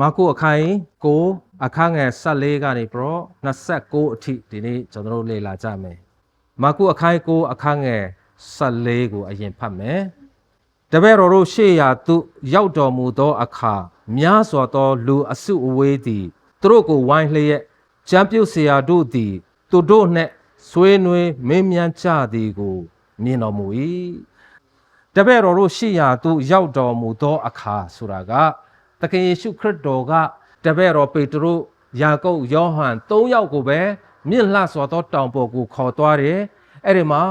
မာကုအခိုင်ကိုအခန်းငယ်14ကနေပြီးတော့29အထိဒီနေ့ကျွန်တော်တို့လေ့လာကြမယ်မာကုအခိုင်ကိုအခန်းငယ်14ကိုအရင်ဖတ်မယ်တပည့်တော်တို့ရှေ့ရာသူရောက်တော်မူသောအခါများစွာသောလူအစုအဝေးသည်သူတို့ကိုဝိုင်းလျက်ကြံပြုတ်เสียတို့သည်သူတို့နှင့်ဆွေးနွေးမင်းမြန်းကြသည်ကိုမြင်တော်မူ၏တပည့်တော်တို့ရှေ့ရာသူရောက်တော်မူသောအခါဆိုတာက သခင်ယေရှုခရစ်တော်ကတပည့်တော်ပေတရုယာကုပ်ယောဟန်၃ယောက်ကိုပဲမြင့်လှစွာသောတောင်ပေါ်ကိုခေါ်သွားတယ်။အဲ့ဒီမှာ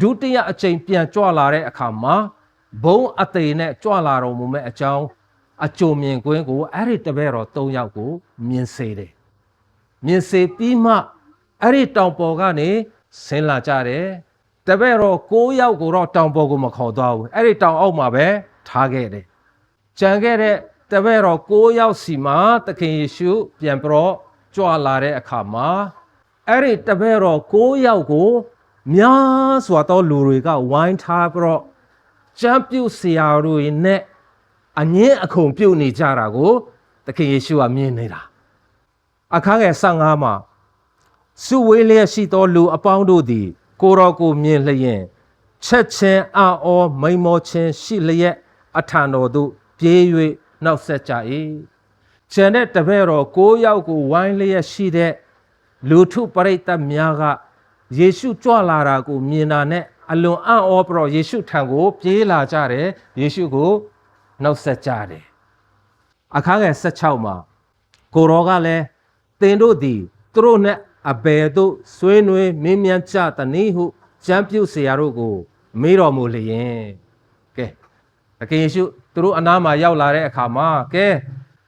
ဒုတိယအကြိမ်ပြန်ကြွလာတဲ့အခါမှာဘုံအသေးနဲ့ကြွလာတော်မူမဲ့အကြောင်းအကြိုမြင်ကွင်းကိုအဲ့ဒီတပည့်တော်၃ယောက်ကိုမြင်စေတယ်။မြင်စေပြီးမှအဲ့ဒီတောင်ပေါ်ကနေဆင်းလာကြတယ်။တပည့်တော်၉ယောက်ကိုတော့တောင်ပေါ်ကိုမခေါ်သွားဘူး။အဲ့ဒီတောင်အောက်မှာပဲထားခဲ့တယ်။ကြံခဲ့တဲ့ တပည့်တော်၉ယောက်စီမှာသခင်ယေရှုပြန်ပြီးတော့ကြွလာတဲ့အခါမှာအဲ့ဒီတပည့်တော်၉ယောက်ကိုများစွာသောလူတွေကဝိုင်းထားပြီးတော့ကြမ်းပြုတ်ဆရာတို့ရဲ့နဲ့အငင်းအခုန်ပြုတ်နေကြတာကိုသခင်ယေရှုကမြင်နေတာအခန်းငယ်15မှာစုဝေးလျက်ရှိသောလူအပေါင်းတို့သည် ကိုယ်တော်ကိုမြင်လျင်ချက်ချင်းအာအောမိန်မောချင်းရှိလျက်အထံတော်သို့ပြေး၍ နောက်ဆက်ကြ၏ကျန်တဲ့တပည့်တော်၉ယောက်ကိုဝိုင်းလျက်ရှိတဲ့လူထုပရိသတ်များကယေရှုကြွလာတာကိုမြင်တာနဲ့အလွန်အံ့ဩပရောယေရှုထံကိုပြေးလာကြတယ်ယေရှုကိုနှုတ်ဆက်ကြတယ်အခါငယ်16မှာကိုရောကလည်းသင်တို့သည်သူတို့နဲ့အဘယ်သို့ဆွေးနွေးမင်းမြန်းကြသနည်းဟုကျမ်းပြုစရာတို့ကိုမေးတော်မူလျင်ကဲအကင်ယေရှု သူတို့အနားမှာရောက်လာတဲ့အခါမှာကဲ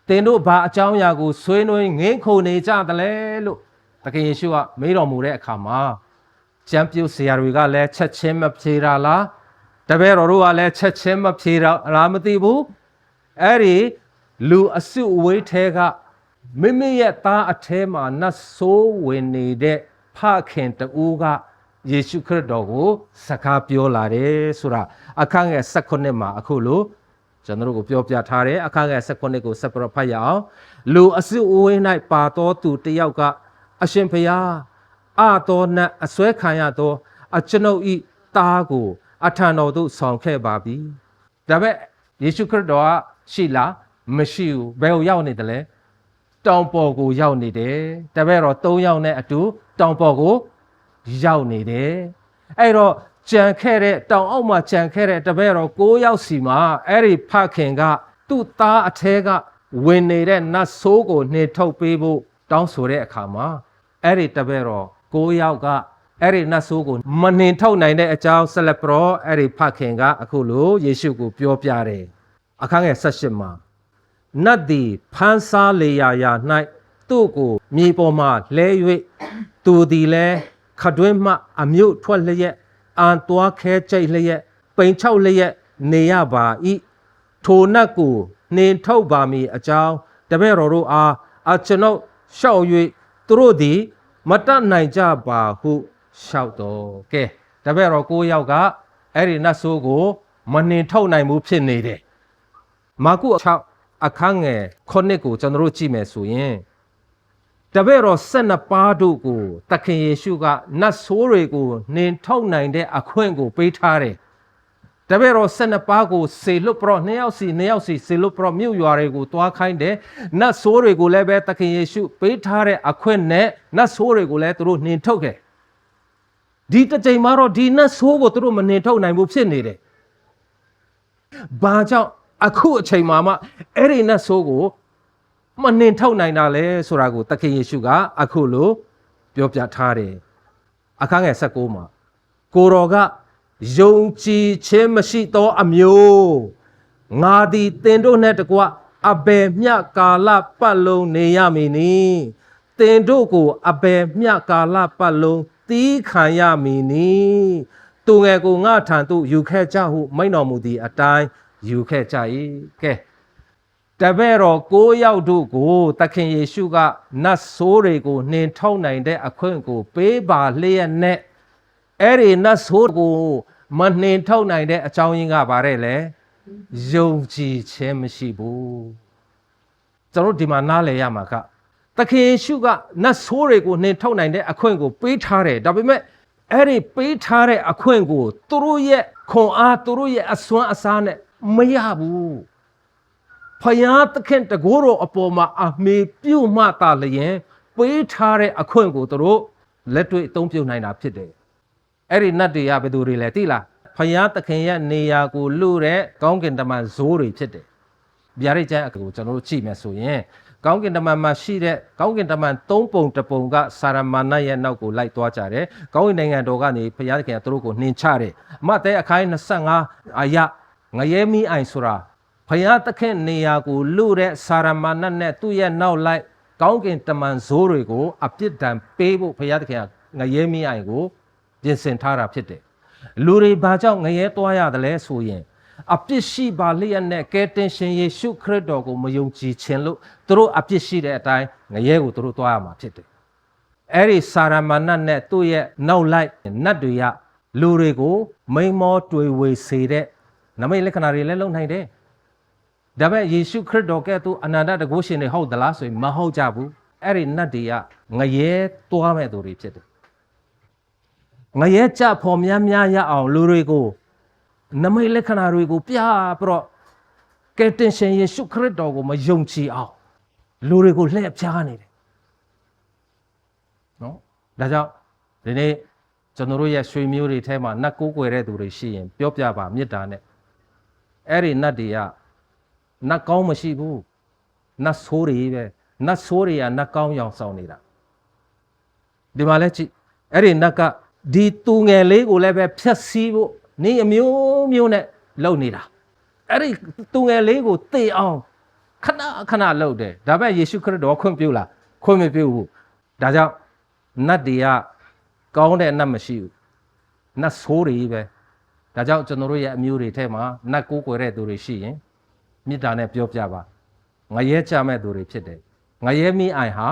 တင်တို့ဘာအကြောင်းအရာကိုဆွေးနွေးငင်းခုန်နေကြသလဲလို့သခင်ယေရှုကမေးတော်မူတဲ့အခါမှာကျမ်းပြုဆရာတွေကလည်းချက်ချင်းမဖြေတာလားတပည့်တော်တို့ကလည်းချက်ချင်းမဖြေတာလားမသိဘူးအဲ့ဒီလူအစုအဝေးထဲကမိမိရဲ့သားအထဲမှာနတ်ဆိုးဝင်နေတဲ့ဖခင်တူကယေရှုခရစ်တော်ကိုစကားပြောလာတယ်ဆိုတာအခန်းငယ်16မှာအခုလို့ ကျွန်တော်တို့ကိုပြောပြထားတယ်အခန်းငယ်16ကိုဆက်ပြတော့ဖတ်ရအောင်လူအစုအဝေး၌ပါတော်သူတစ်ယောက်ကအရှင်ဘုရားအတော်နတ်အစွဲခံရသောအကျွန်ုပ်ဤသားကိုအထံတော်သို့ဆောင်ခဲ့ပါပြီဒါပေမဲ့ယေရှုခရစ်တော်ကရှိလားမရှိဘူးဘယ်ကိုရောက်နေတယ်လဲတောင်ပေါ်ကိုရောက်နေတယ်တပည့်တော်၃ယောက်နဲ့အတူတောင်ပေါ်ကိုရောက်နေတယ်အဲ့တော့ ကြံခဲ့တဲ့တောင်အောက်မှာကြံခဲ့တဲ့တပည့်တော်၉ယောက်စီမှာအဲ့ဒီဖခင်ကသူ့သားအထဲကဝင်နေတဲ့နတ်ဆိုးကိုနှင်ထုတ်ပေးဖို့တောင်းဆိုတဲ့အခါမှာအဲ့ဒီတပည့်တော်၉ယောက်ကအဲ့ဒီနတ်ဆိုးကိုမနှင်ထုတ်နိုင်တဲ့အကြောင်းဆက်လက်ပြီးတော့အဲ့ဒီဖခင်ကအခုလိုယေရှုကိုပြောပြတယ်အခန်းငယ်၁၈မှာနတ်သည်ဖန်းစားလေရာရာ၌သူ့ကိုမြေပေါ်မှလဲ၍သူသည်လည်းခတွင်းမှအမြုပ်ထွက်လျက် အန်သွားခဲကြိတ်လျက်ပိန်ချောက်လျက်နေရပါ၏ထိုနတ်ကိုနှင်ထုတ်ပါမည်အကြောင်းတပည့်တော်တို့အားအကျွန်ုပ်လျှောက်၍သူတို့သည် မတတ်နိုင်ကြပါဟုလျှောက်တော်ကဲတပည့်တော်ကိုးယောက်ကအဲ့ဒီနတ်ဆိုးကို မနှင်ထုတ်နိုင်ဘူးဖြစ်နေတယ်မာကု6အခန်းငယ်9ကိုကျွန်တော်တို့ကြည့်မယ်ဆိုရင် တပည့်တော်12ပါးတို့ကိုသခင်ယေရှုကနတ်ဆိုးတွေကိုနှင်ထုတ်နိုင်တဲ့အခွင့်ကိုပေးထားတယ်တပည့်တော်12ပါးကိုစေလွတ်ပြတော့နှစ်ယောက်စီနှစ်ယောက်စီစေလွတ်ပြတော့မြို့ရွာတွေကိုတွားခိုင်းတယ်နတ်ဆိုးတွေကိုလည်းပဲသခင်ယေရှုပေးထားတဲ့အခွင့်နဲ့နတ်ဆိုးတွေကိုလည်းသူတို့နှင်ထုတ်ခဲ့ဒီတစ်ချိန်မှာတော့ဒီနတ်ဆိုးကိုသူတို့မနှင်ထုတ်နိုင်ဘူးဖြစ်နေတယ်ဘာကြောင့်အခုအချိန်မှာမှအဲ့ဒီနတ်ဆိုးကို မနှင်ထုတ်နိုင်တာလဲဆိုတာကိုသခင်ယေရှုကအခုလိုပြောပြထားတယ်အခန်းငယ်16မှာကိုတော်ကယုံကြည်ခြင်းမရှိသောအမျိုးငါသည်တင်တို့နှင့်တကွအဘယ်မျှကာလပတ်လုံးနေရမည်နီတင်တို့ကိုအဘယ်မျှကာလပတ်လုံးသီးခံရမည်နီသူငယ်ကိုငါထံသို့ယူခဲ့ကြဟုမိန့်တော်မူသည့်အတိုင်းယူခဲ့ကြ၏ကဲ တပည့်တော်၉ယောက်တို့ကို သခင်ယေရှုကနတ်ဆိုးတွေကိုနှင်ထုတ်နိုင်တဲ့အခွင့်ကို ပေးပါလျက်နဲ့အဲ့ဒီနတ်ဆိုးကိုမနှင်ထုတ်နိုင်တဲ့အကြောင်းရင်းကဘာတဲ့လဲယုံကြည်ခြင်းမရှိဘူးကျွန်တော်တို့ဒီမှာနားလည်ရမှာကသခင်ယေရှုကနတ်ဆိုးတွေကိုနှင်ထုတ်နိုင်တဲ့အခွင့်ကို ပေးထားတယ်ဒါပေမဲ့အဲ့ဒီပေးထားတဲ့အခွင့်ကိုသူတို့ရဲ့ခွန်အားသူတို့ရဲ့အစွမ်းအစားနဲ့မရဘူး ဖယားသခင်တကိုးတော်အပေါ်မှာအမေပြုတ်မှတာလျင်ပေးထားတဲ့အခွင့်ကိုသူတို့လက်တွေ့အသုံးပြုနိုင်တာဖြစ်တယ်အဲ့ဒီနတ်တွေကဘယ်သူတွေလဲသိလားဖယားသခင်ရဲ့နေရာကိုလူတဲ့ကောင်းကင်တမန်ဇိုးတွေဖြစ်တယ်ဗျာဒိတ်ကျမ်းအကူကိုကျွန်တော်တို့ကြည့်မယ်ဆိုရင်ကောင်းကင်တမန်မှာရှိတဲ့ကောင်းကင်တမန်၃ပုံတစ်ပုံကစာရမာနရဲ့နောက်ကိုလိုက်သွားကြတယ်။ကောင်းကင်နိုင်ငံတော်ကနေဘုရားသခင်ကသူတို့ကိုနှင်ချတယ်။အမတ်တဲအခိုင်း25အယငရဲမီအိုင်ဆိုတာ ဘုရားသခင်နေရာကိုလူတဲ့စာရမာနနဲ့သူ့ရဲ့နောက်လိုက်ကောင်းကင်တမန်ဇိုးတွေကိုအပြစ်ဒဏ်ပေးဖို့ဘုရားသခင်ကငရဲမီအိုင်ကိုပြင်ဆင်ထားတာဖြစ်တယ်။လူတွေဘာကြောင့်ငရဲသွားရတယ်လဲဆိုရင်အပြစ်ရှိပါလျက်နဲ့ကဲတင်ရှင်ယေရှုခရစ်တော်ကိုမယုံကြည်ခြင်းလို့သူတို့အပြစ်ရှိတဲ့အတိုင်းငရဲကိုသူတို့သွားရမှာဖြစ်တယ်။အဲ့ဒီစာရမဏတ်နဲ့သူ့ရဲ့နောက်လိုက်နတ်တွေကလူတွေကိုမိန်မောတွေ့ဝေစေတဲ့နမိတ်လက္ခဏာတွေလည်းလုပ်နိုင်တယ်။ ဒါပေမဲ့ယေရှုခရစ်တော်ကဲ့သို့အနန္တတကုရှင်တွေဟုတ်သလားဆိုရင်မဟုတ်ကြဘူး။အဲ့ဒီနတ်တွေကငရဲသွားမဲ့သူတွေဖြစ်တယ်။ငရဲကြဖော်များများရအောင်လူတွေကိုနမိတ်လက္ခဏာတွေကိုပြပြီးတော့ကယ်တင်ရှင်ယေရှုခရစ်တော်ကိုမယုံကြည်အောင်လူတွေကိုလှည့်ဖြားနေတယ်နော်ဒါကြောင့်ဒီနေ့ကျွန်တော်တို့ရဲ့ရွှေမျိုးတွေထဲမှာနတ်ကိုးကွယ်တဲ့သူတွေရှိရင် ပြောပြပါမေတ္တာနဲ့အဲ့ဒီနတ်တွေက နတ်ကောင်းမရှိဘူးနတ်ဆိုးတွေပဲနတ်ဆိုးတွေကနတ်ကောင်းရောင်ဆောင်နေတာဒီမှာလဲကြည့်အဲ့ဒီနတ်ကဒီသူငယ်လေးကိုလည်းပဲဖြတ်စည်းဖို့နေအမျိုးမျိုးနဲ့လုပ်နေတာအဲ့ဒီသူငယ်လေးကိုတေအောင်ခဏခဏလုပ်တယ်ဒါပေမဲ့ယေရှုခရစ်တော်ခွင့်ပြုလားခွင့်မပြုဘူးဒါကြောင့်နတ်တွေကကောင်းတဲ့နတ်မရှိဘူးနတ်ဆိုးတွေပဲဒါကြောင့်ကျွန်တော်တို့ရဲ့အမျိုးတွေထဲမှာနတ်ကိုးကွယ်တဲ့သူတွေရှိရင် မေတ္တာနဲ့ပြောပြပါငရဲချမဲ့သူတွေဖြစ်တယ်ငရဲမိအိုင်ဟာ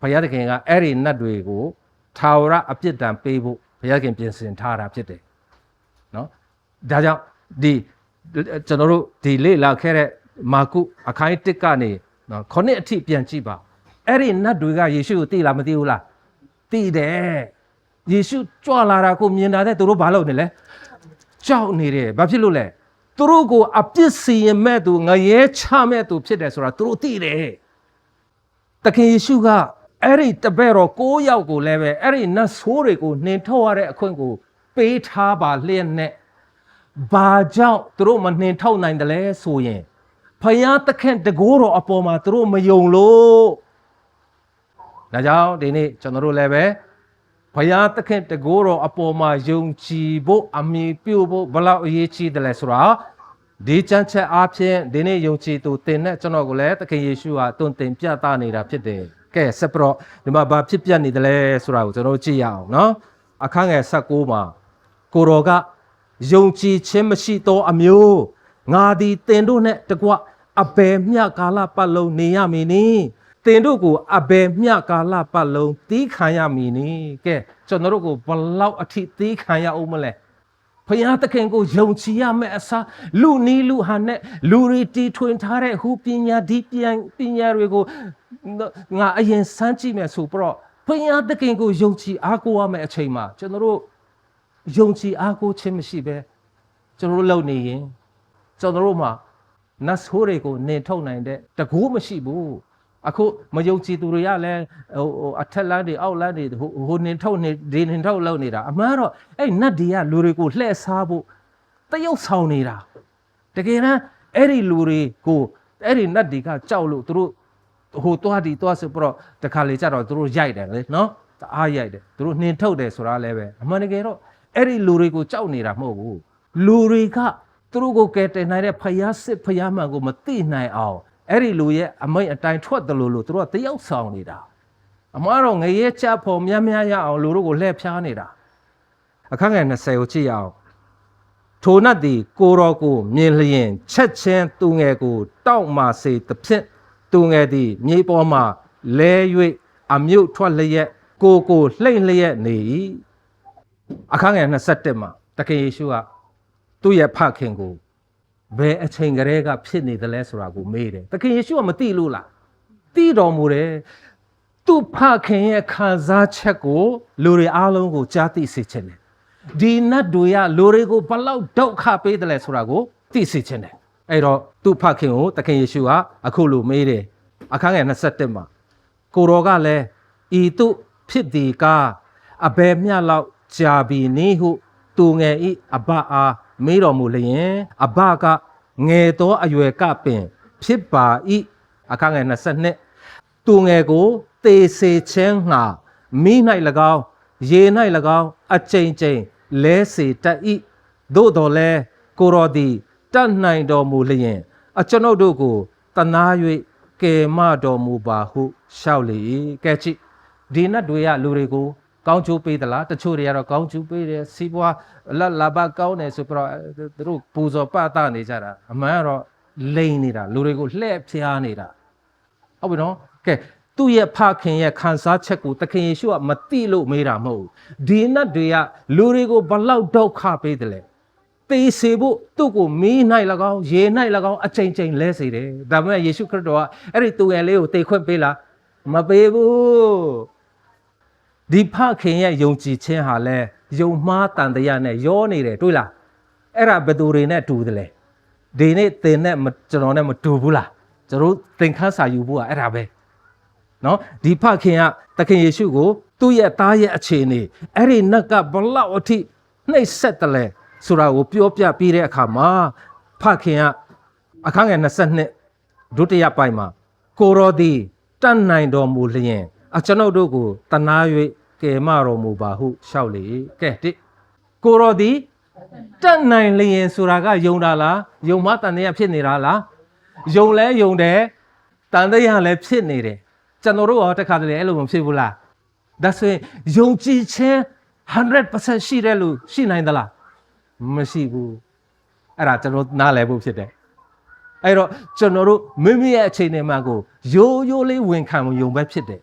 ဘုရားသခင်ကအဲ့ဒီနတ်တွေကိုထာဝရအပြစ်ဒဏ်ပေးဖို့ဘုရားခင်ပြင်ဆင်ထားတာဖြစ်တယ်နော်ဒါကြောင့်ဒီကျွန်တော်တို့ဒီလေ့လာခဲ့တဲ့မာကုအခိုင်းတစ်ကနေနော်ခုနှစ်အထိပြန်ကြည့်ပါအဲ့ဒီနတ်တွေကယေရှုကိုသိလားမသိဘူးလားသိတယ်ယေရှုကြွလာတာကိုမြင်တာတဲ့သူတို့ဘာလုပ်နေလဲကြောက်နေတယ်ဘာဖြစ်လို့လဲ သူတို့ကိုအပြစ်စီရင်မဲ့သူငရဲချမဲ့သူဖြစ်တယ်ဆိုတာသူတို့သိတယ်တခင်ယေရှုကအဲ့ဒီတပည့်တော်၉ယောက်ကိုလည်းပဲအဲ့ဒီနတ်ဆိုးတွေကိုနှင်ထုတ်ရတဲ့အခွင့်ကို ပေးထားပါလျက်နဲ့ဘာကြောင့်သူတို့မနှင်ထုတ်နိုင်တယ်လဲဆိုရင်ဖယားသခင်တကိုးတော်အပေါ်မှာသူတို့မယုံလို့ဒါကြောင့်ဒီနေ့ကျွန်တော်တို့လည်းပဲ ဘုရားသခင်တကိုးတော်အပေါ်မှာယုံကြည်ဖို့အမိပြုဖို့ဘလောက်အရေးကြီးတယ်လဲဆိုတာဒီချမ်းချက်အားဖြင့်ဒီနေ့ယုံကြည်သူတင်တဲ့ကျွန်တော်ကိုလည်းသခင်ယေရှုဟာတွင်တင်ပြသနေတာဖြစ်တယ်။ကဲဆက်ပြီးတော့ဒီမှာဘာဖြစ်ပြနေတယ်လဲဆိုတာကိုကျွန်တော်ကြည့်ရအောင်နော်။အခန်းငယ်16မှာကိုတော်ကယုံကြည်ခြင်းမရှိသောအမျိုးငါသည်တင်တို့နဲ့တကွအဘယ်မျှကာလပတ်လုံးနေရမည်နည်း။ တင်တို့ကိုအဘယ်မျှကာလပတ်လုံးတီးခံရမည်နည်း။ကဲကျွန်တော်တို့ကိုဘလောက်အထိတီးခံရအောင်မလဲ။ဖယားသခင်ကိုယုံကြည်ရမယ့်အစားလူနီးလူဟာနဲ့လူတွေတီထွင်ထားတဲ့ဟူပညာဒီပြန်ပညာတွေကိုငါအရင်စမ်းကြည့်မယ်ဆိုတော့ဖယားသခင်ကိုယုံကြည်အားကိုးရမယ့်အချိန်မှာကျွန်တော်တို့ယုံကြည်အားကိုးခြင်းမရှိပဲကျွန်တော်တို့လုပ်နေရင်ကျွန်တော်တို့မှာနတ်ဆိုးတွေကိုနေထုတ်နိုင်တဲ့တကူမရှိဘူး အခုမယုံကြည်သူတွေကလည်းဟိုဟိုအထက်လမ်းတွေအောက်လမ်းတွေဟိုဟိုနေထုတ်နေဒီနေထုတ်လုပ်နေတာအမှန်တော့အဲ့နတ်တွေကလူတွေကိုလှည့်စားဖို့တရုပ်ဆောင်နေတာတကယ်တမ်းအဲ့ဒီလူတွေကိုအဲ့ဒီနတ်တွေကကြောက်လို့သူတို့ဟိုသွားဒီသွားဆိုပြီးတော့တခါလေကြတော့သူတို့ရိုက်တယ်လေနော်တအားရိုက်တယ်သူတို့နှင်ထုတ်တယ်ဆိုတာလည်းပဲအမှန်တကယ်တော့အဲ့ဒီလူတွေကိုကြောက်နေတာမဟုတ်ဘူးလူတွေကသူတို့ကိုကယ်တင်နိုင်တဲ့ဖယားစစ်ဖယားမှန်ကိုမသိနိုင်အောင် အဲ့ဒီလူရဲ့အမိတ်အတိုင်းထွက်တယ်လို့လို့သူတို့ကတယောက်ဆောင်နေတာအမားတော့ငရဲချဖို့များများရအောင်လူတို့ကိုလှည့်ဖြားနေတာအခန်းငယ်20ကိုကြည့်ရအောင်ထိုနတ်သည်ကိုတော်ကိုမြင်လျင်ချက်ချင်းသူငယ်ကို တောက်မာစေသဖြင့်သူငယ်သည်မြေပေါ်မှလဲ၍အမြုပ်ထွက်လျက်ကိုကိုလှိမ့်လျက်နေ၏အခန်းငယ်21မှာတခင်ယေရှုကသူ့ရဲ့ဖခင်ကို ဘယ်အချိန်ကလေးကဖြစ်နေသလဲဆိုတာကိုမေးတယ်သခင်ယေရှုကမသိလို့လားသိတော်မူတယ်သူ့ဖခင်ရဲ့ခံစားချက်ကိုလူတွေအားလုံးကိုကြားသိစေချင်တယ်ဒီနတ်တွေကလူတွေကိုဘလောက်ဒုက္ခပေးတယ်လဲဆိုတာကိုသိစေချင်တယ်အဲ့တော့သူ့ဖခင်ကိုသခင်ယေရှုကအခုလိုမေးတယ်အခန်းငယ်27မှာကိုတော်ကလည်းဤသူဖြစ်သည်ကားအဘယ်မျှလောက်ကြာပြီနည်းဟုသူငယ်ဤအဘအား မေးတော်မူလျင်အဘကငယ်သောအရွယ်ကပင်ဖြစ်ပါဤအခန်းငယ်22သူငယ်ကိုတေစေခြင်းငှာမိ၌၎င်းရေ၌၎င်းအကျိန်ကျိန်လဲစေတတ်ဤသို့တော်လဲကိုတော်သည်တတ်နိုင်တော်မူလျင်အကျွန်ုပ်တို့ကိုတနာ၍ကယ်မတော်မူပါဟုလျှောက်လေ၏ကဲကြည့်ဒီနတ်တွေကလူတွေကို ကောင်းချိုးပေးသလားတချို့တွေကတော့ကောင်းချိုးပေးတယ်စီးပွားလတ်လာဘကောင်းတယ်ဆိုပြီးတော့သူတို့ပူဇော်ပသနေကြတာအမှန်ကတော့လိန်နေတာလူတွေကိုလှည့်ဖျားနေတာဟုတ်ပြီနော်ကဲသူ့ရဲ့ဖခင်ရဲ့ခံစားချက်ကိုသခင်ယေရှုကမသိလို့မေးတာမဟုတ်ဘူးဒီနတ်တွေကလူတွေကိုဘလောက်ဒုက္ခပေးတယ်လဲသေစေဖို့သူ့ကိုမီး၌၎င်းရေ၌၎င်းအချိန်ချင်းလဲစေတယ်ဒါပေမဲ့ယေရှုခရစ်တော်ကအဲ့ဒီသူငယ်လေးကိုသေခွင့်ပေးလားမပေးဘူး ဒီဖခင်ရဲ့ယုံကြည်ခြင်းဟာလဲယုံမှားတန်တရားနဲ့ရောနေတယ်တွေ့လားအဲ့ဒါဘယ်သူတွေနဲ့တူတယ်လဲဒီနေ့သင်နဲ့မကျွန်တော်နဲ့မတူဘူးလားကျွန်တော်သင်ခန်းစာယူဖို့ကအဲ့ဒါပဲနော်ဒီဖခင်ကသခင်ယေရှုကိုသူ့ရဲ့သားရဲ့အခြေအနေအဲ့ဒီနတ်ကဘလောက်အထိနှိပ်စက်တယ်လဲဆိုတာကိုပြောပြပြီးတဲ့အခါမှာဖခင်ကအခန်းငယ်22ဒုတိယပိုင်းမှာကိုရောသည်တတ်နိုင်တော်မူလျင် အကျွန်ုပ်တို့ကိုတနာ၍ကယ်မတော်မူပါဟုလျှောက်လေကဲတိကိုရောသည်တတ်နိုင်လျင်ဆိုတာကယုံတာလားယုံမတန်တရားဖြစ်နေတာလားယုံလဲယုံတယ်တန်တရားလည်းဖြစ်နေတယ်ကျွန်တော်တို့ရောတခါတလေအဲ့လိုမဖြစ်ဘူးလားဒါဆိုရင်ယုံကြည်ခြင်း100%ရှိတဲ့လူရှိနိုင်သလားမရှိဘူးအဲ့ဒါကျွန်တော်နားလည်ဖို့ဖြစ်တယ်အဲ့တော့ကျွန်တော်တို့မိမိရဲ့အခြေအနေမှကိုရိုးရိုးလေးဝန်ခံမှုယုံပဲဖြစ်တယ်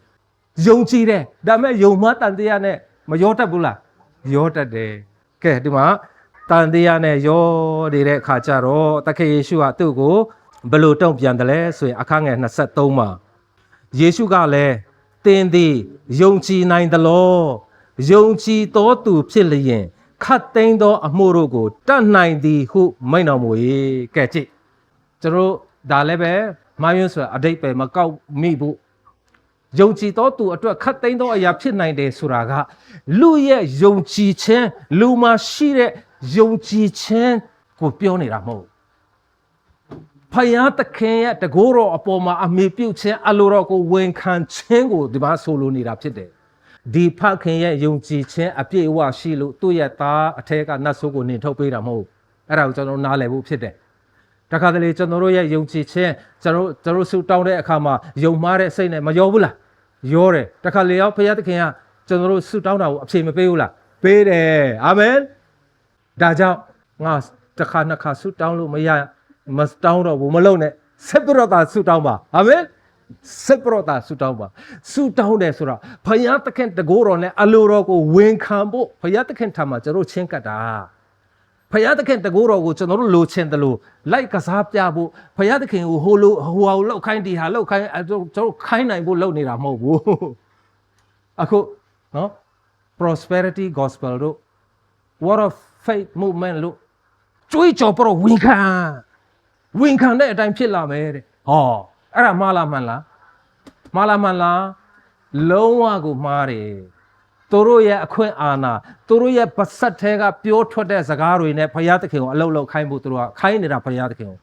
ယုံကြည်တယ်ဒါပေမဲ့ယုံမှတန်တရားနဲ့မရောတတ်ဘူးလားရောတတ်တယ်ကဲဒီမှာတန်တရားနဲ့ရောနေတဲ့အခါကျတော့တခင်ယေရှုကသူ့ကိုဘယ်လိုတုံ့ပြန်တယ်လဲဆိုရင်အခန်းငယ်23မှာယေရှုကလည်းသင်သည်ယုံကြည်နိုင်သလောယုံကြည်သောသူဖြစ်လျင်ခတ်သိမ်းသောအမှုတို့ကိုတတ်နိုင်သည်ဟုမိန့်တော်မူ၏ကဲကြည့်ကျွန်တော်ဒါလည်းပဲမာယွန်းဆိုတာအတိတ်ပဲမကောက်မိဘူး ယုံကြည်သောသူအတွက်ခတ်သိမ်းသောအရာဖြစ်နိုင်တယ်ဆိုတာကလူရဲ့ယုံကြည်ခြင်းလူမှာရှိတဲ့ယုံကြည်ခြင်းကိုပြောနေတာမဟုတ်ဘူးဖယားသခင်ရဲ့တကိုးတော်အပေါ်မှာအမေပြုတ်ခြင်းအလိုတော်ကိုဝန်ခံခြင်းကိုဒီမှာဆိုလိုနေတာဖြစ်တယ်ဒီဖခင်ရဲ့ယုံကြည်ခြင်းအပြည့်အဝရှိလို့သူ့ရဲ့သားအထက်ကနတ်ဆိုးကိုနှင်ထုတ်ပေးတာမဟုတ်ဘူးအဲ့ဒါကိုကျွန်တော်နားလည်ဖို့ဖြစ်တယ်တခါတလေကျွန်တော်တို့ရဲ့ယုံကြည်ခြင်းကျွန်တော်ကျွန်တော်ဆုတောင်းတဲ့အခါမှာယုံမှားတဲ့စိတ်နဲ့မရောဘူးလား ရောတယ်တခါလေရောဖယားသခင်ကကျွန်တော်တို့ဆုတောင်းတာကိုအဖြေမပေးဘူးလားပေးတယ်အာမင်ဒါကြောင့်ငါတစ်ခါနှစ်ခါဆုတောင်းလို့မရမတောင်းတော့ဘူးမလုပ်နဲ့ဆက်ပြတော့တာဆုတောင်းပါအာမင်ဆက်ပြတော့တာဆုတောင်းပါဆုတောင်းတယ်ဆိုတာဖယားသခင်တကိုးတော်နဲ့အလိုတော်ကိုဝန်ခံဖို့ဖယားသခင်ထံမှာကျွန်တော်ချင်းကပ်တာ ဖယားသခင်တကိုးတော်ကိုကျွန်တော်တို့လိုချင်တယ်လို့လိုက်ကစားပြဖို့ဖယားသခင်ကိုဟိုလိုဟိုဟာကိုလောက်ခိုင်းဒီဟာလောက်ခိုင်းအဲကျွန်တော်တို့ခိုင်းနိုင်ဖို့လုပ်နေတာမဟုတ်ဘူးအခုနော် prosperity gospel တို့ word of faith movement လို့ကြွေးကြော်ပြတော့ဝန်ခံဝန်ခံတဲ့အတိုင်းဖြစ်လာမယ်တဲ့ဟောအဲ့ဒါမှားလားမှန်လားမှားလားမှန်လားလုံးဝကိုမှားတယ် သူတို့ရဲ့အခွင့်အာဏာသူတို့ရဲ့ပါဆက်ထဲကပြောထွက်တဲ့စကားတွေနဲ့ဘုရားသခင်ကိုအလုတ်လောက်ခိုင်းဖို့သူတို့ကခိုင်းနေတာဘုရားသခင်ကို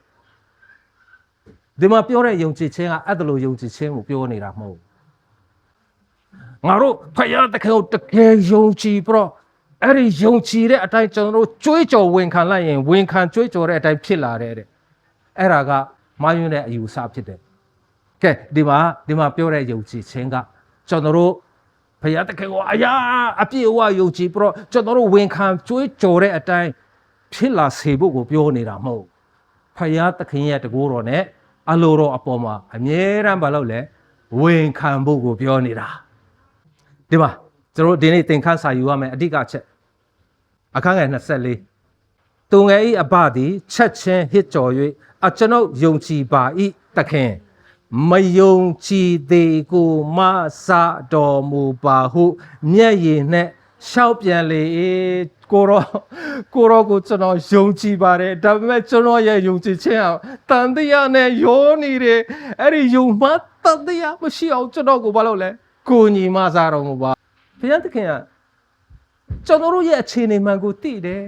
ဒီမှာပြောတဲ့ယုံကြည်ခြင်းကအဲ့ဒါလိုယုံကြည်ခြင်းကိုပြောနေတာမဟုတ်ဘူးငါတို့ဖယားတခင်ကိုတကယ်ယုံကြည်ပြီးတော့အဲ့ဒီယုံကြည်တဲ့အတိုင်းကျွန်တော်တို့ကြွေးကြော်ဝန်ခံလိုက်ရင်ဝန်ခံကြွေးကြော်တဲ့အတိုင်းဖြစ်လာတယ်တဲ့အဲ့ဒါကမာယွန်းတဲ့အယူအဆဖြစ်တယ်ကဲဒီမှာဒီမှာပြောတဲ့ယုံကြည်ခြင်းကကျွန်တော်တို့ ဖယားတခင်ကိုအရာအပြည့်အဝယုံကြည်ပြီးတော့ကျွန်တော်တို့ဝန်ခံကြွေးကြော်တဲ့အတိုင်းဖြစ်လာစေဖို့ကိုပြောနေတာမဟုတ်ဘူးဖယားတခင်ရဲ့တကူတော်နဲ့အလိုတော်အပေါ်မှာအမြဲတမ်းမလုပ်လဲဝန်ခံဖို့ကိုပြောနေတာဒီမှာကျွန်တော်တို့ဒီနေ့သင်ခန်းစာယူရမယ်အဓိကအချက်အခန်းငယ်24သူငယ်ဤအဘသည်ချက်ချင်းဟစ်ကြော်၍အကျွန်ုပ်ယုံကြည်ပါဤတခင် မယုံကြည်သေးကိုမဆတော်မူပါဟုမျက်ရည်နဲ့ရှောက်ပြန်လေကိုရောကိုရောကိုကျွန်တော်ယုံကြည်ပါတယ်ဒါပေမဲ့ကျွန်တော်ရဲ့ယုံကြည်ခြင်းဟာတန်တရားနဲ့ရောနေတယ်အဲ့ဒီယုံမှတန်တရားမရှိအောင်ကျွန်တော်ကိုဘာလုပ်လဲကိုညီမဆတော်မူပါဘုရားသခင်ကကျွန်တော်တို့ရဲ့အခြေအနေမှန်ကိုသိတယ်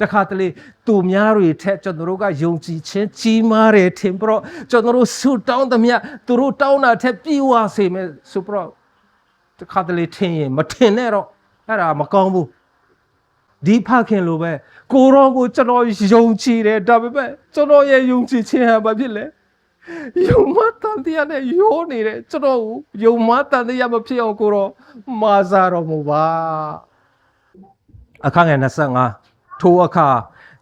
တခါတလေသူများတွေထက်ကျွန်တော်တို့ကယုံကြည်ခြင်းကြီးမားတယ်ထင်ပြီးတော့ကျွန်တော်တို့ဆုတောင်းသမျှသူတို့တောင်းတာထက်ပြည့်ဝစေမယ်ဆိုပြီးတော့တခါတလေထင်ရင်မထင်နဲ့တော့အဲ့ဒါမကောင်းဘူးဒီဖခင်လိုပဲကိုရောကိုကျွန်တော်ယုံကြည်တယ်ဒါပေမဲ့ကျွန်တော်ရဲ့ယုံကြည်ခြင်းဟာဘာဖြစ်လဲယုံမတန်တရားနဲ့ရောနေတယ်ကျွန်တော်ကိုယုံမတန်တရားမဖြစ်အောင်ကိုရောမာစားတော်မူပါအခန်းငယ်25 ထိုအခါ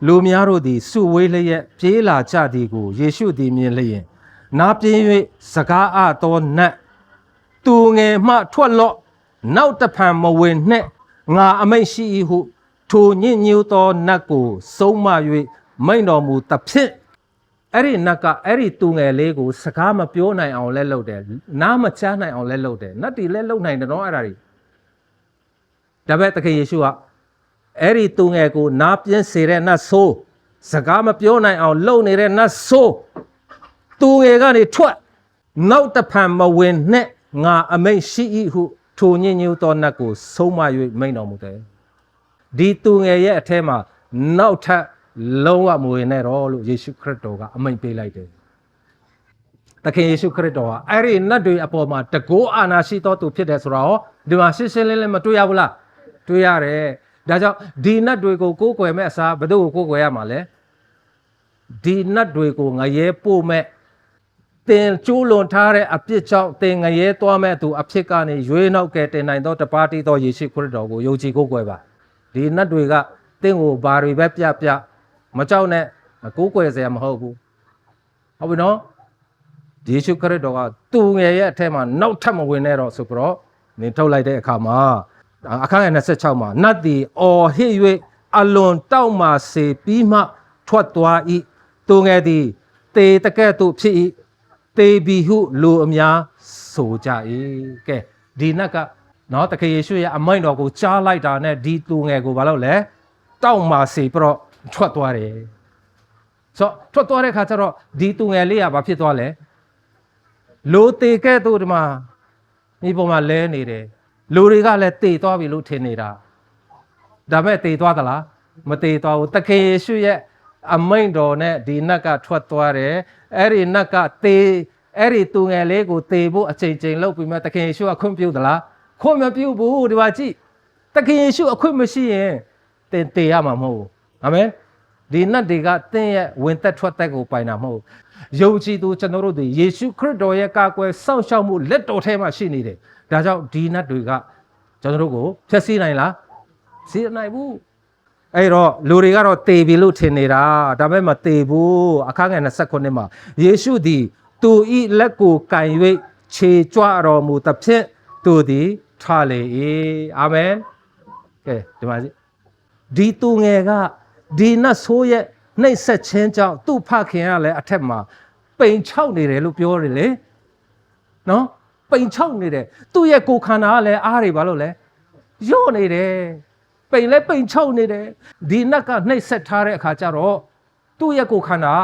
လူများတို့သည်စုဝေးလျက်ပြေးလာကြသည်ကိုယေရှုသည်မြင်လျင်နားပြင်း၍စကားအတော်နတ်သူငယ်မှထွက်လော့နောက်တဖန်မဝင်နှင့်ငါအမိတ်ရှိ၏ဟု ထိုညစ်ညူသောနတ်ကိုဆုံးမ၍မိန်တော်မူသဖြင့်အဲ့ဒီနတ်ကအဲ့ဒီသူငယ်လေးကိုစကားမပြောနိုင်အောင်လဲလုပ်တယ်နားမချနိုင်အောင်လဲလုပ်တယ်နတ်တီလဲလုပ်နိုင်တယ်နော်အဲ့ဒါတွေဒါပေမဲ့တခင်ယေရှုက အဲ့ဒီသူငယ်ကိုနားပြင်းစေတဲ့နတ်ဆိုးစကားမပြောနိုင်အောင်လှုပ်နေတဲ့နတ်ဆိုးသူငယ်ကနေထွက်နောက်တစ်ဖန်မဝင်နဲ့ငါအမိတ်ရှိ၏ဟုထိုညင်ညူသောနတ်ကိုဆုံးမ၍မိန်တော်မူတယ်ဒီသူငယ်ရဲ့အထက်မှာနောက်ထပ်လုံးဝမဝင်နဲ့တော့လို့ယေရှုခရစ်တော်ကအမိန့်ပေးလိုက်တယ်သခင်ယေရှုခရစ်တော်ဟာအဲ့ဒီနတ်တွေအပေါ်မှာတကောအာနာရှိသောသူဖြစ်တယ်ဆိုတော့ဒီမှာရှင်းရှင်းလင်းလင်းမတွေ့ရဘူးလားတွေ့ရတယ် ဒါကြောင့်ဒီနတ်တွေကိုကိုးကွယ်မဲ့အစားဘယ်သူ့ကိုကိုးကွယ်ရမှာလဲဒီနတ်တွေကိုငရဲပို့မဲ့တင်ကျိုးလွန်ထားတဲ့အပြစ်ကြောင့်တင်ငရဲသွားမဲ့သူအဖြစ်ကနေရွေးနောက်ကဲတင်နိုင်သောတပါးတီသောယေရှုခရစ်တော်ကိုယုံကြည်ကိုးကွယ်ပါဒီနတ်တွေကတင့်ကိုဘာတွေပဲပြပြမကြောက်နဲ့ကိုးကွယ်စရာမဟုတ်ဘူးဟုတ်ပြီနော်ယေရှုခရစ်တော်ကသူငယ်ရဲ့အထက်မှာနောက်ထပ်မဝင်နဲ့တော့ဆိုပြီးတော့နင်ထုတ်လိုက်တဲ့အခါမှာ အခန်းငယ်26မှာနတ်သည်အော်ဟစ်၍အလွန်တောက်မာစေပြီးမှထွက်သွား၏သူငယ်သည်တေတကဲ့သို့ဖြစ်၏တေဘီဟုလူအများဆိုကြ၏ကဲဒီနတ်ကနော်တခင်ယေရှုရဲ့အမိန့်တော်ကိုကြားလိုက်တာနဲ့ဒီသူငယ်ကိုဘာလုပ်လဲတောက်မာစေပြီးတော့ထွက်သွားတယ်ဆိုတော့ထွက်သွားတဲ့ခါကျတော့ဒီသူငယ်လေးကဘာဖြစ်သွားလဲလူတေကဲ့သို့ဒီမှာမိပေါ်မှာလဲနေတယ် လူတွေကလည်းတေသွားပြီလို့ထင်နေတာဒါပေမဲ့တေသွားသလားမတေသွားဘူးတခင်ယေရှုရဲ့အမိန့်တော်နဲ့ဒီနတ်ကထွက်သွားတယ်အဲ့ဒီနတ်ကတေအဲ့ဒီသူငယ်လေးကိုတေဖို့အချိန်ချင်းလုပ်ပြီးမှတခင်ယေရှုကခွင့်ပြုသလားခွင့်မပြုဘူးဒီမှာကြည့်တခင်ယေရှုအခွင့်မရှိရင်တင်တေရမှာမဟုတ်ဘူးအာမင် ဒီနတ်တွေကသင်ရဲ့ဝင်သက်ထွက်သက်ကိုပိုင်တာမဟုတ်ဘူးယုံကြည်သူကျွန်တော်တို့ဒီယေရှုခရစ်တော်ရဲ့ကာကွယ်စောင့်ရှောက်မှုလက်တော်ထဲမှာရှိနေတယ်ဒါကြောင့်ဒီနတ်တွေကကျွန်တော်တို့ကိုဖျက်ဆီးနိုင်လားစီနိုင်ဘူးအဲ့တော့လူတွေကတော့တေပြီလို့ထင်နေတာဒါပေမဲ့မတေဘူးအခန်းငယ်29မှာယေရှုသည်သူဤလက်ကိုကင်၍ခြေကြွတော်မူသဖြင့်သူသည်ထလေ၏အာမင်ကဲဒီမှာစီဒီသူငယ်က ဒီနတ်ဆိုးရဲ့နှိပ်ဆက်ခြင်းကြောင့်သူ့ဖခင်ကလည်းအထက်မှာပိန်ချောက်နေတယ်လို့ပြောတယ်လေနော်ပိန်ချောက်နေတယ်သူ့ရဲ့ကိုယ်ခန္ဓာကလည်းအားတွေဘာလို့လဲညော့နေတယ်ပိန်လည်းပိန်ချောက်နေတယ်ဒီနတ်ကနှိပ်ဆက်ထားတဲ့အခါကျတော့သူ့ရဲ့ကိုယ်ခန္ဓာက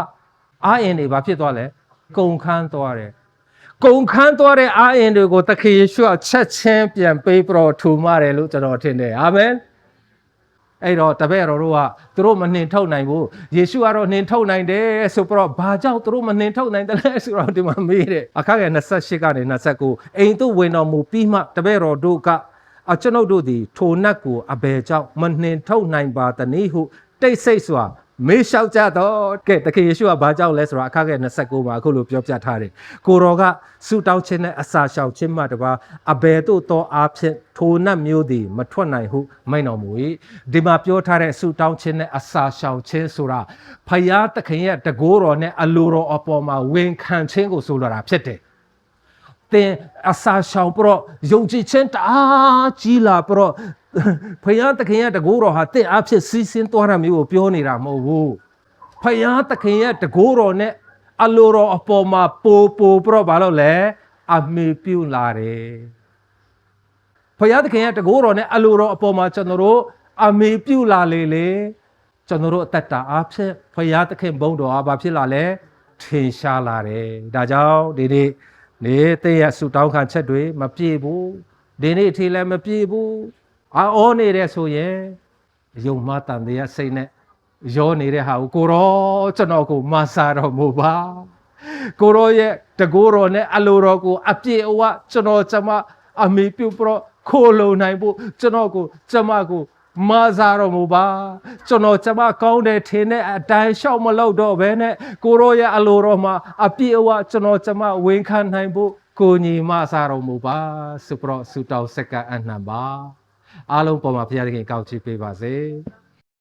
အားအင်တွေဘာဖြစ်သွားလဲကုန်ခန်းသွားတယ်ကုန်ခန်းသွားတဲ့အားအင်တွေကိုသခင်ယေရှုကချက်ချင်းပြန်ပေးပြီးတော့ထူမတယ်လို့ကျွန်တော်ထင်တယ်အာမင် အဲ့တော့တပည့်တော်တို့ကသူတို့မနှင်ထုတ်နိုင်ဘူးယေရှုကတော့နှင်ထုတ်နိုင်တယ်ဆိုပြီးတော့ဘာကြောင့်သူတို့မနှင်ထုတ်နိုင်တယ်လဲဆိုတော့ဒီမှာမေးတယ်အခန်းငယ်28ကနေ29အိမ်သို့ဝင်တော်မူပြီးမှတပည့်တော်တို့ကအကျွန်ုပ်တို့သည်ထိုနတ်ကိုအဘယ်ကြောင့်မနှင်ထုတ်နိုင်ပါသနည်းဟုတိတ်ဆိတ်စွာ မေးလျှောက်ကြတော့ကဲတခင်ယေရှုကဘာကြောင့်လဲဆိုတော့အခန်းငယ်29မှာအခုလိုပြောပြထားတယ်ကိုတော်ကဆူတောင်းခြင်းနဲ့အစာရှောင်ခြင်းမှတပါအဘယ်သို့သောအားဖြင့်ထိုနတ်မျိုးသည်မထွက်နိုင်ဟုမိန့်တော်မူ၏ဒီမှာပြောထားတဲ့ဆူတောင်းခြင်းနဲ့အစာရှောင်ခြင်းဆိုတာဖယားသခင်ရဲ့တကိုးတော်နဲ့အလိုတော်အပေါ်မှာဝန်ခံခြင်းကိုဆိုလိုတာဖြစ်တယ် သင်အစာရှောင်ပြီးတော့ယုံကြည်ခြင်းတအားကြီးလာပြီးတော့ဖယားသခင်ရဲ့တကိုးတော်ဟာတင့်အဖြစ်စီးဆင်းသွားတာမျိုးကိုပြောနေတာမဟုတ်ဘူးဖယားသခင်ရဲ့တကိုးတော်နဲ့အလိုတော်အပေါ်မှာပိုပိုပြတော့ဘာလို့လဲအမေပြုလာတယ်ဖယားသခင်ရဲ့တကိုးတော်နဲ့အလိုတော်အပေါ်မှာကျွန်တော်တို့အမေပြုလာလေလေကျွန်တော်တို့အသက်တာအဖြစ်ဖယားသခင်ဘုန်းတော်ဟာဘာဖြစ်လာလဲထင်ရှားလာတယ်ဒါကြောင့်ဒီနေ့ နေတဲ့ရဆူတောင်းခံချက်တွေမပြေဘူးဒီနေ့အထိလည်းမပြေဘူးအောနေတဲ့ဆိုရင်ယုံမှတန်တဲ့စိတ်နဲ့ရောနေတဲ့ဟာကိုကိုရောကျွန်တော်ကိုမဆာတော်မူပါကိုရောရဲ့တကိုးတော်နဲ့အလိုတော်ကိုအပြည့်အဝကျွန်တော်ကျမအမေပြုပြတော့ခိုးလုံနိုင်ဖို့ကျွန်တော်ကိုကျမကို မဆာတော်မူပါကျွန်တော်ကျမကောင်းတယ်ထင်တဲ့အတိုင်းရှောက်မလို့တော့ဘဲနဲ့ကိုရောရဲ့အလိုတော်မှာအပြည့်အဝကျွန်တော်ကျမဝန်ခံနိုင်ဖို့ကိုညီမဆာတော်မူပါစုပရောစုတောင်းစက္ကအနှံပါအားလုံးပေါ်မှာဘုရားသခင်ကောင်းချီးပေးပါစေ။